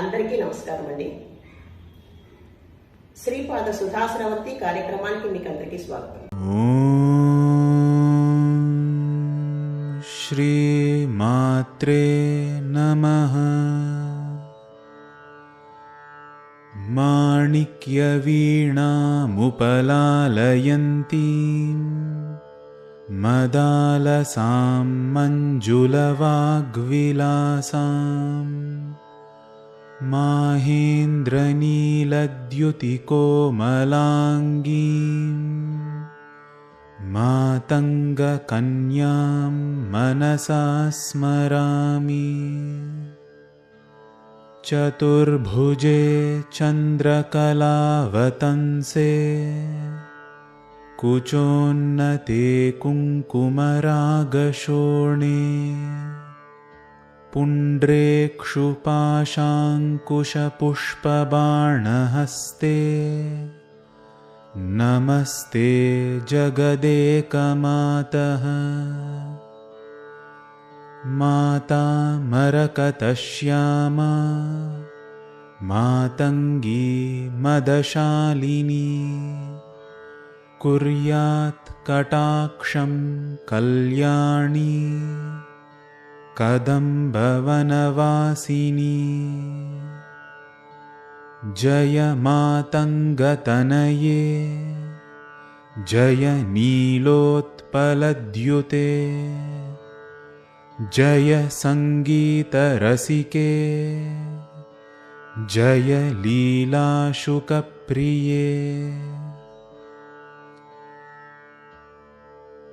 अन्दरकी नमस्कारमंडी श्रीपाद सुधाश्रवति कार्यक्रमाనికి మినికల్కి స్వాగతం శ్రీ మాత్రే నమః మాణిక్యవీణా ముపలాలయంతి मदालसां मञ्जूलवाग्विलासां माहेन्द्रनीलद्युतिकोमलाङ्गीं मातङ्गकन्यां मनसा स्मरामि चतुर्भुजे चन्द्रकलावतंसे कुचोन्नते कुङ्कुमरागशोणे पुण्ड्रेक्षुपाशाङ्कुशपुष्पबाणहस्ते नमस्ते जगदेकमातः मरकतश्यामा मातङ्गी मदशालिनी कुर्यात् कटाक्षं कल्याणी कदम्बवनवासिनी जय मातङ्गतनये सङ्गीतरसिके जय लीलाशुकप्रिये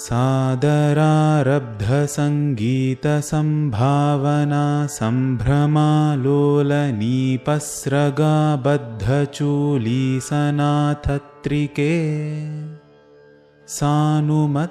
सादरारब्धसङ्गीतसम्भावना सम्भ्रमालोलनीपस्रगा सानुमत्पुत्रिके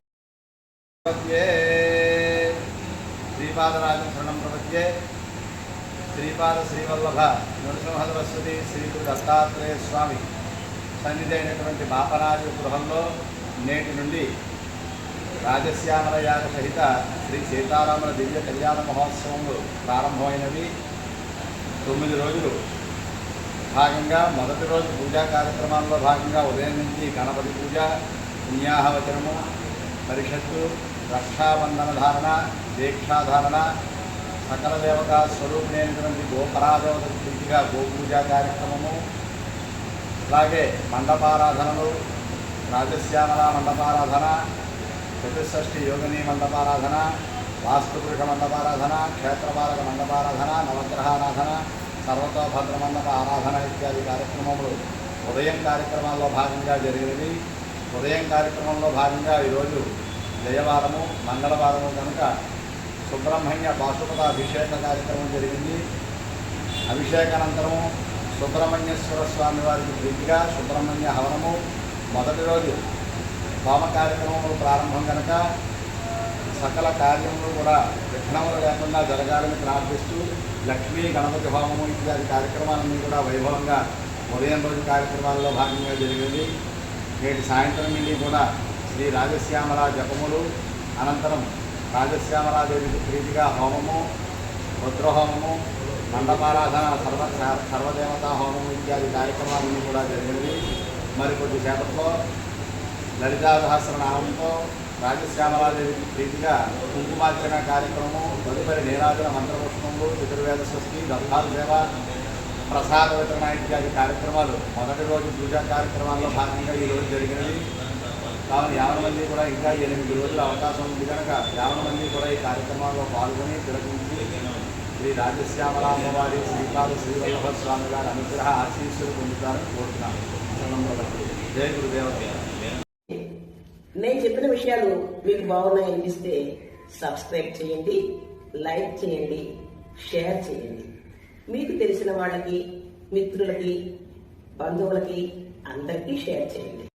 శ్రీపాదరాజశరణం ప్రపద్యే శ్రీపాద శ్రీవల్లభ నరసింహ సరస్వతి శ్రీకుడు దత్తాత్రేయ స్వామి సన్నిధైనటువంటి బాపరాజు గృహంలో నేటి నుండి రాజశ్యామల యాగ సహిత శ్రీ సీతారాముల దివ్య కళ్యాణ మహోత్సవములు ప్రారంభమైనవి తొమ్మిది రోజులు భాగంగా మొదటి రోజు పూజా కార్యక్రమాల్లో భాగంగా ఉదయం నుంచి గణపతి పూజ పుణ్యాహవచనము పరిషత్తు రక్షాబంధన ధారణ దీక్షాధారణ సకల దేవత స్వరూపులైనటువంటి గోపరాదేవత స్థితిగా గోపూజ కార్యక్రమము అలాగే మండపారాధనలు రాజశ్యామల మండపారాధన చతుషష్ఠి యోగిని మండపారాధన వాస్తుపురుష మండపారాధన క్షేత్రపాలక మండపారాధన నవగ్రహారాధన సర్వతోభద్ర మండప ఆరాధన ఇత్యాది కార్యక్రమములు ఉదయం కార్యక్రమాల్లో భాగంగా జరిగినవి ఉదయం కార్యక్రమంలో భాగంగా ఈరోజు జయవారము మంగళవారము కనుక సుబ్రహ్మణ్య అభిషేక కార్యక్రమం జరిగింది అభిషేకానంతరం సుబ్రహ్మణ్యేశ్వర స్వామి వారికి ప్రీతిగా సుబ్రహ్మణ్య హవనము మొదటి రోజు హోమ కార్యక్రమం ప్రారంభం కనుక సకల కార్యములు కూడా విఘ్నములు లేకుండా జరగాలని ప్రార్థిస్తూ లక్ష్మీ గణపతి హోమము ఇత్యాది కార్యక్రమాలన్నీ కూడా వైభవంగా ఉదయం రోజు కార్యక్రమాల్లో భాగంగా జరిగింది నేటి సాయంత్రం నుండి కూడా శ్రీ రాజశ్యామల జపములు అనంతరం రాజశ్యామలాదేవికి ప్రీతిగా హోమము రుద్రహోమము మండపారాధన సర్వ సర్వదేవతా హోమం ఇత్యాది కార్యక్రమాలన్నీ కూడా జరిగినవి మరికొద్ది సేపట్లో లలితాసహస్ర నామంతో రాజశ్యామలాదేవికి ప్రీతిగా కుంకుమార్చన కార్యక్రమం తదుపరి నేరాజుల మంత్రపుష్పములు చతుర్వేద స్వస్తి గర్భాల సేవ ప్రసాద వితరణ ఇత్యాది కార్యక్రమాలు మొదటి రోజు పూజా కార్యక్రమాల్లో భాగంగా ఈరోజు జరిగినవి కావున యాభై మంది కూడా ఇంకా ఎనిమిది రోజుల అవకాశం ఉంది కనుక యాభై మంది కూడా ఈ కార్యక్రమాల్లో పాల్గొని తిరగించి శ్రీ రాజశ్యామల అమ్మవారి శ్రీపాద శ్రీవల్లభ స్వామి గారి అనుగ్రహ ఆశీస్సులు పొందుతారని కోరుతున్నాను జయ గురుదేవ నేను చెప్పిన విషయాలు మీకు బాగున్నాయి అనిపిస్తే సబ్స్క్రైబ్ చేయండి లైక్ చేయండి షేర్ చేయండి మీకు తెలిసిన వాళ్ళకి మిత్రులకి బంధువులకి అందరికీ షేర్ చేయండి